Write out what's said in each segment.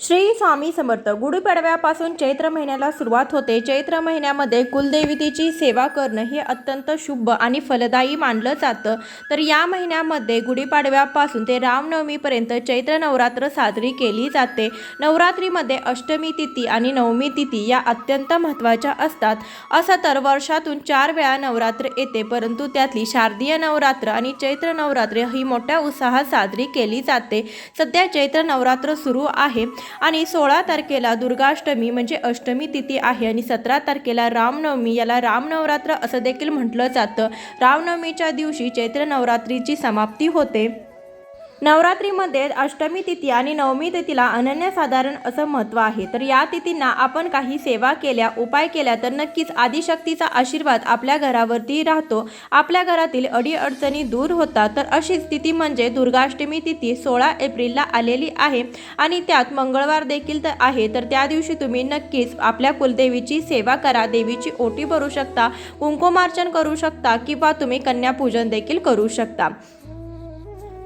श्री स्वामी समर्थ गुढीपाडव्यापासून चैत्र महिन्याला सुरुवात होते. चैत्र महिन्यामध्ये कुलदेवतेची सेवा करणं हे अत्यंत शुभ आणि फलदायी मानलं जातं. तर या महिन्यामध्ये गुढीपाडव्यापासून ते रामनवमीपर्यंत चैत्र नवरात्र साजरी केली जाते. नवरात्रीमध्ये अष्टमी तिथी आणि नवमी तिथी या अत्यंत महत्त्वाच्या असतात. असं तर वर्षातून चार वेळा नवरात्र येते परंतु त्यातली शारदीय नवरात्र आणि चैत्र नवरात्र ही मोठ्या उत्साहात साजरी केली जाते. सध्या चैत्र नवरात्र सुरू आहे. आणि सोळा तारखेला दुर्गाष्टमी म्हणजे अष्टमी तिथी आहे आणि सतरा तारखेला रामनवमी. याला रामनवरात्र असं देखील म्हटलं जातं. रामनवमीच्या दिवशी चैत्र नवरात्रीची समाप्ती होते. नवरात्रीमध्ये अष्टमी तिथी आणि नवमी तिथीला अनन्यसाधारण असं महत्त्व आहे. तर या तिथींना आपण काही सेवा केल्या उपाय केल्या तर नक्कीच आदिशक्तीचा आशीर्वाद आपल्या घरावरती राहतो. आपल्या घरातील अडीअडचणी दूर होतात. तर अशीच तिथी म्हणजे दुर्गाष्टमी तिथी सोळा एप्रिलला आलेली आहे आणि त्यात मंगळवार देखील तर आहे. तर त्या दिवशी तुम्ही नक्कीच आपल्या कुलदेवीची सेवा करा देवीची ओटी भरू शकता कुंकुमार्चन करू शकता किंवा तुम्ही कन्यापूजन देखील करू शकता.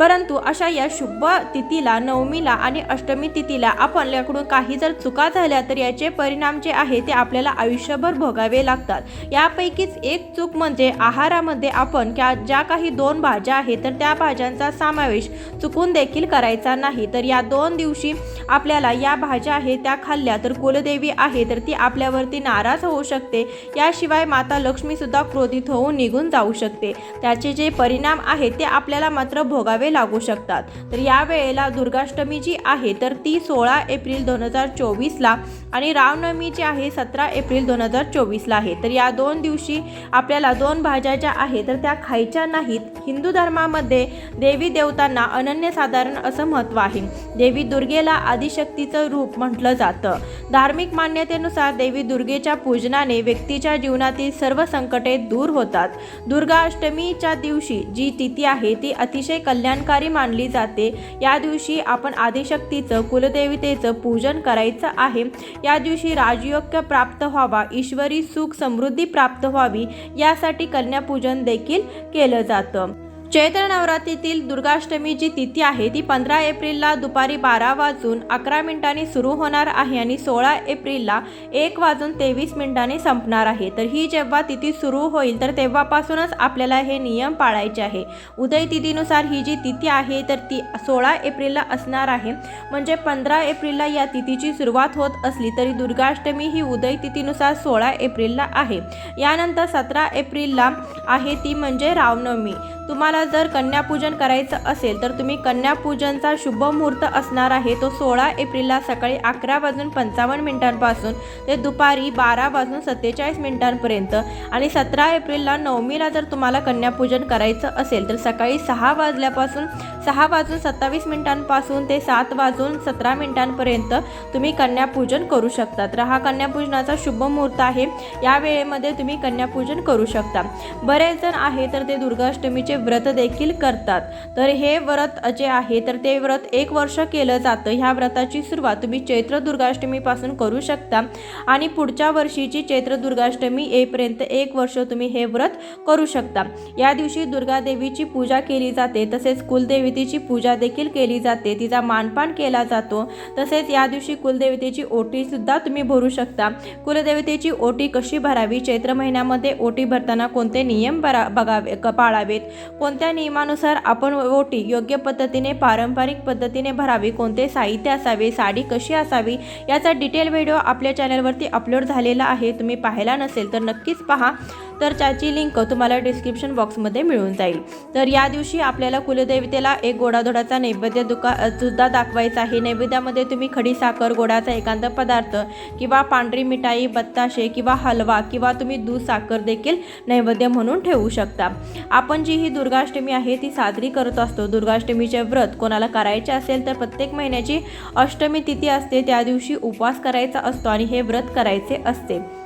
परंतु अशा या शुभ तिथीला नवमीला आणि अष्टमी तिथीला आपल्याकडून काही जर चुका झाल्या तर याचे परिणाम जे आहे ते आपल्याला आयुष्यभर भोगावे लागतात. यापैकीच एक चूक म्हणजे आहारामध्ये आपण क्या ज्या काही दोन भाज्या आहेत तर त्या भाज्यांचा समावेश चुकून देखील करायचा नाही. तर या दोन दिवशी आपल्याला या भाज्या आहेत त्या खाल्ल्या तर कुलदेवी आहे तर ती आपल्यावरती नाराज होऊ शकते. याशिवाय माता लक्ष्मीसुद्धा क्रोधित होऊन निघून जाऊ शकते. त्याचे जे परिणाम आहेत ते आपल्याला मात्र भोगावे लागू शकतात. तर या वेळेला दुर्गाष्टमी जी आहे तर ती सोळा एप्रिल दोन हजार चोवीसला आणि रामनवमी जी आहे सतरा एप्रिल दोन हजार चोवीसला आहे. तर या दोन दिवशी आपल्याला दोन भाज्या ज्या आहेत तर त्या खायच्या नाहीत. हिंदू धर्मामध्ये देवी देवतांना अनन्यसाधारण असं महत्त्व आहे. देवी दुर्गेला आदिशक्तीचं रूप म्हटलं जातं. धार्मिक मान्यतेनुसार देवी दुर्गेच्या पूजनाने व्यक्तीच्या जीवनातील सर्व संकटे दूर होतात. दुर्गा अष्टमीच्या दिवशी जी तिथी आहे ती अतिशय कल्याण कल्याणकारी मानली जाते. या दिवशी आपण आदिशक्तीचं कुलदेवतेचं पूजन करायचं आहे. या दिवशी राजयोग्य प्राप्त व्हावा ईश्वरी सुख समृद्धी प्राप्त व्हावी यासाठी कन्यापूजन देखील केलं जातं. चैत्र नवरात्रीतील दुर्गाष्टमी जी तिथी आहे. ती पंधरा एप्रिलला दुपारी बारा वाजून अकरा मिनिटांनी सुरू होणार आहे आणि सोळा एप्रिलला एक वाजून तेवीस मिनिटांनी संपणार आहे. तर ही जेव्हा तिथी सुरू होईल तर तेव्हापासूनच आपल्याला हे नियम पाळायचे आहे. उदय तिथीनुसार ही जी तिथी आहे तर ती सोळा एप्रिलला असणार आहे. म्हणजे पंधरा एप्रिलला या तिथीची सुरुवात होत असली तरी दुर्गाष्टमी ही उदय तिथीनुसार सोळा एप्रिलला आहे. यानंतर सतरा एप्रिलला आहे ती म्हणजे रामनवमी तुम्हाला जर कन्यापूजन करायचं असेल तर तुम्ही कन्यापूजनचा शुभ मुहूर्त असणार आहे. तो सोळा एप्रिलला सकाळी अकरा वाजून पंचावन्न मिनिटांपासून ते दुपारी बारा वाजून सत्तेचाळीस मिनिटांपर्यंत आणि सतरा एप्रिलला नवमीला जर तुम्हाला कन्यापूजन करायचं असेल तर सकाळी सहा वाजल्यापासून सहा वाजून सत्तावीस मिनिटांपासून ते सात वाजून सतरा मिनिटांपर्यंत तुम्ही कन्यापूजन करू शकता. तर हा कन्यापूजनाचा शुभ मुहूर्त आहे. या वेळेमध्ये तुम्ही कन्यापूजन करू शकता. बरेच जण आहे तर ते दुर्गाष्टमीचे व्रत देखील करतात. तर हे व्रत जे आहे तर ते व्रत एक वर्ष केलं जातं. ह्या व्रताची सुरुवात तुम्ही चैत्र दुर्गाष्टमीपासून करू शकता. आणि पुढच्या वर्षीची चैत्र दुर्गाष्टमी येईपर्यंत एक वर्ष तुम्ही हे व्रत करू शकता. या दिवशी दुर्गादेवीची पूजा केली जाते तसेच कुलदेवतेची पूजा देखील केली जाते. तिचा मानपान केला जातो. तसेच या दिवशी कुलदेवतेची ओटीसुद्धा तुम्ही भरू शकता. कुलदेवतेची ओटी कशी भरावी? चैत्र महिन्यामध्ये ओटी भरताना कोणते नियम भरा बघावे क- पाळावेत? कोणत्या नियमानुसार आपण ओटी योग्य पद्धतीने पारंपरिक पद्धतीने भरावी कोणते साहित्य असावे साडी कशी असावी याचा डिटेल व्हिडिओ आपल्या चॅनलवरती अपलोड झालेला आहे. तुम्ही पाहिला नसेल तर नक्कीच पहा. तर त्याची लिंक तुम्हाला डिस्क्रिप्शन बॉक्समध्ये मिळून जाईल. तर या दिवशी आपल्याला कुलदेवतेला एक गोडाधोडाचा नैवेद्य दुका सुद्धा दाखवायचा आहे. नैवेद्यामध्ये तुम्ही खडी साखर गोडाचा एकांत पदार्थ किंवा पांढरी मिठाई बत्ताशे किंवा हलवा किंवा तुम्ही दूध साखर देखील नैवेद्य म्हणून ठेवू शकता. आपण जी ही दुर्गाष्टमी आहे ती साजरी करत असतो. दुर्गाष्टमीचे व्रत कोणाला करायचे असेल तर प्रत्येक महिन्याची अष्टमी तिथी असते. त्या दिवशी उपवास करायचा असतो आणि हे व्रत करायचे असते.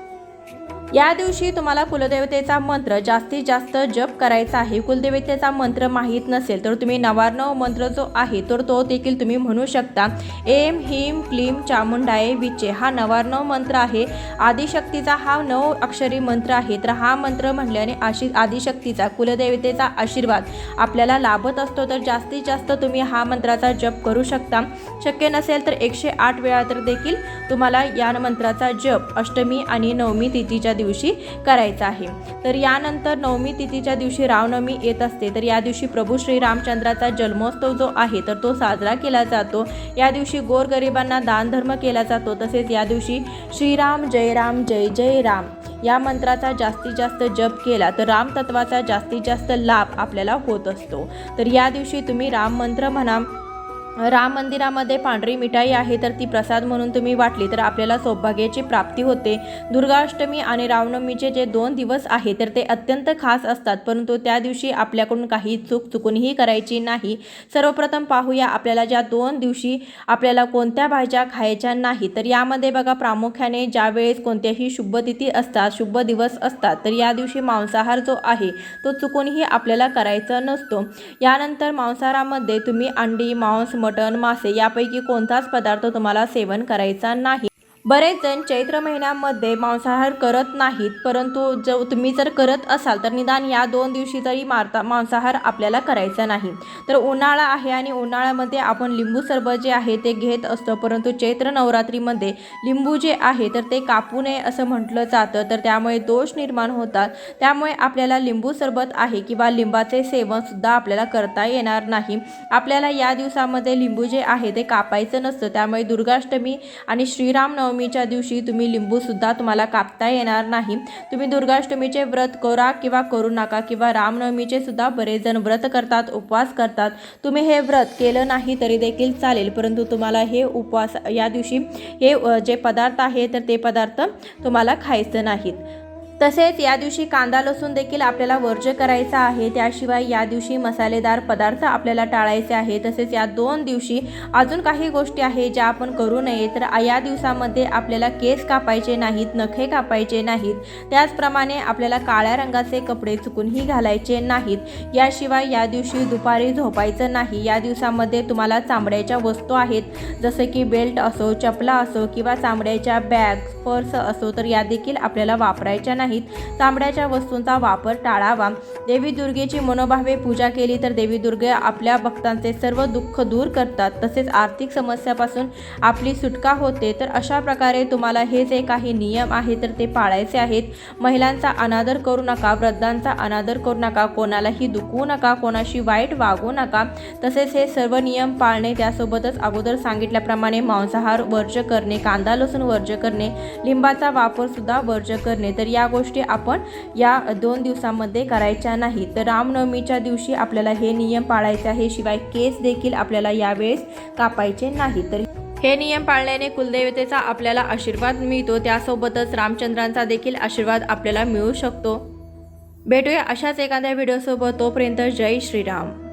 या दिवशी तुम्हाला कुलदेवतेचा मंत्र जास्तीत जास्त जप करायचा आहे. कुलदेवतेचा मंत्र माहीत नसेल तर तुम्ही नवार्णव मंत्र जो आहे तर तो देखील तुम्ही म्हणू शकता. एम हिम क्लीम चामुंडाये विचे हा नवार्णव मंत्र आहे. आदिशक्तीचा हा नऊ अक्षरी मंत्र आहे. तर हा मंत्र म्हणल्याने आशी आदिशक्तीचा कुलदेवतेचा आशीर्वाद आपल्याला लाभत असतो. तर जास्तीत जास्त तुम्ही हा मंत्राचा जप करू शकता. शक्य नसेल तर एकशे आठ वेळा तर देखील तुम्हाला या मंत्राचा जप अष्टमी आणि नवमी तिथीच्या दिवशी दिवशी करायचा आहे. तर यानंतर नवमी तिथीच्या दिवशी रामनवमी येत असते. तर या दिवशी प्रभू श्रीरामचंद्राचा जन्मोत्सव जो आहे तर तो साजरा केला जातो. या दिवशी गोरगरिबांना दानधर्म केला जातो. तसेच या दिवशी श्रीराम जय राम जय जय राम या मंत्राचा जास्तीत जास्त जप केला तर रामतत्वाचा जास्तीत जास्त लाभ आपल्याला होत असतो. तर या दिवशी तुम्ही राम मंत्र म्हणा राम मंदिरामध्ये पांढरी मिठाई आहे तर ती प्रसाद म्हणून तुम्ही वाटली तर आपल्याला सौभाग्याची प्राप्ती होते. दुर्गाष्टमी आणि रामनवमीचे जे दोन दिवस आहे तर ते अत्यंत खास असतात परंतु त्या दिवशी आपल्याकडून काही चूक चुकूनही करायची नाही. सर्वप्रथम पाहूया आपल्याला ज्या दोन दिवशी आपल्याला कोणत्या भाज्या खायच्या नाही तर यामध्ये बघा प्रामुख्याने ज्या वेळेस कोणत्याही शुभतिथी असतात शुभ दिवस असतात तर या दिवशी मांसाहार जो आहे तो चुकूनही आपल्याला करायचा नसतो. यानंतर मांसाहारामध्ये तुम्ही अंडी मांस मटण मासे यापैकी कोणताच पदार्थ तुम्हाला सेवन करायचा नाही. बरेच जण चैत्र महिन्यामध्ये मांसाहार करत नाहीत परंतु जो तुम्ही जर करत असाल तर निदान या दोन दिवशी तरी मारता मांसाहार आपल्याला करायचा नाही. तर उन्हाळा आहे आणि उन्हाळ्यामध्ये आपण लिंबू सरबत जे आहे ते घेत असतो परंतु चैत्र नवरात्रीमध्ये लिंबू जे आहे तर ते कापू नये असं म्हटलं जातं. तर त्यामुळे दोष निर्माण होतात. त्यामुळे आपल्याला लिंबू सरबत आहे किंवा लिंबाचे सेवनसुद्धा आपल्याला करता येणार नाही. आपल्याला या दिवसामध्ये लिंबू जे आहे ते कापायचं नसतं. त्यामुळे दुर्गाष्टमी आणि श्रीराम नवमीच्या दिवशी तुम्ही लिंबूसुद्धा तुम्हाला कापता येणार नाही. तुम्ही दुर्गाष्टमीचे व्रत करा किंवा करू नका किंवा रामनवमीचे सुद्धा बरेच जण व्रत करतात उपवास करतात. तुम्ही हे व्रत केलं नाही तरी देखील चालेल परंतु तुम्हाला हे उपवास या दिवशी हे जे पदार्थ आहे तर ते पदार्थ तुम्हाला खायचं नाहीत. तसेच या दिवशी कांदा लसूण देखील आपल्याला वर्ज्य करायचा आहे. त्याशिवाय या दिवशी मसालेदार पदार्थ आपल्याला टाळायचे आहे. तसेच या दोन दिवशी अजून काही गोष्टी आहे ज्या आपण करू नये. तर या दिवसामध्ये आपल्याला केस कापायचे नाहीत नखे कापायचे नाहीत. त्याचप्रमाणे आपल्याला काळ्या रंगाचे कपडे चुकूनही घालायचे नाहीत. याशिवाय या दिवशी दुपारी झोपायचं नाही. या दिवसामध्ये तुम्हाला चामड्याच्या वस्तू आहेत. जसं की बेल्ट असो चपला असो किंवा चामड्याच्या बॅग पर्स असो तर या देखील आपल्याला वापरायच्या नाहीत. तांबड्याच्या वस्तूंचा वापर टाळावा. देवी दुर्गेची मनोभावे पूजा केली तर देवी दुर्गे आपल्या भक्तांचे सर्व दुःख दूर करतात. तसेच आर्थिक समस्यापासून आपली सुटका होते. तर अशा प्रकारे तुम्हाला हे जे काही नियम आहे तर ते पाळायचे आहेत. महिलांचा अनादर करू नका वृद्धांचा अनादर करू नका कोणालाही दुखवू नका कोणाशी वाईट वागू नका. तसेच हे सर्व नियम पाळणे त्यासोबतच अगोदर सांगितल्याप्रमाणे मांसाहार वर्ज करणे कांदा लसूण वर्ज करणे लिंबाचा वापर सुद्धा वर्ज्य करणे. तर या गोष्टी आपण या दोन दिवसामध्ये करायच्या नाही तर रामनवमीच्या दिवशी आपल्याला हे नियम पाळायचे आहे शिवाय केस देखील आपल्याला यावेळेस कापायचे नाही तर हे नियम पाळल्याने कुलदेवतेचा आपल्याला आशीर्वाद मिळतो त्यासोबतच रामचंद्रांचा देखील आशीर्वाद आपल्याला मिळू शकतो. भेटूया अशाच एखाद्या व्हिडिओसोबत तोपर्यंत जय श्रीराम.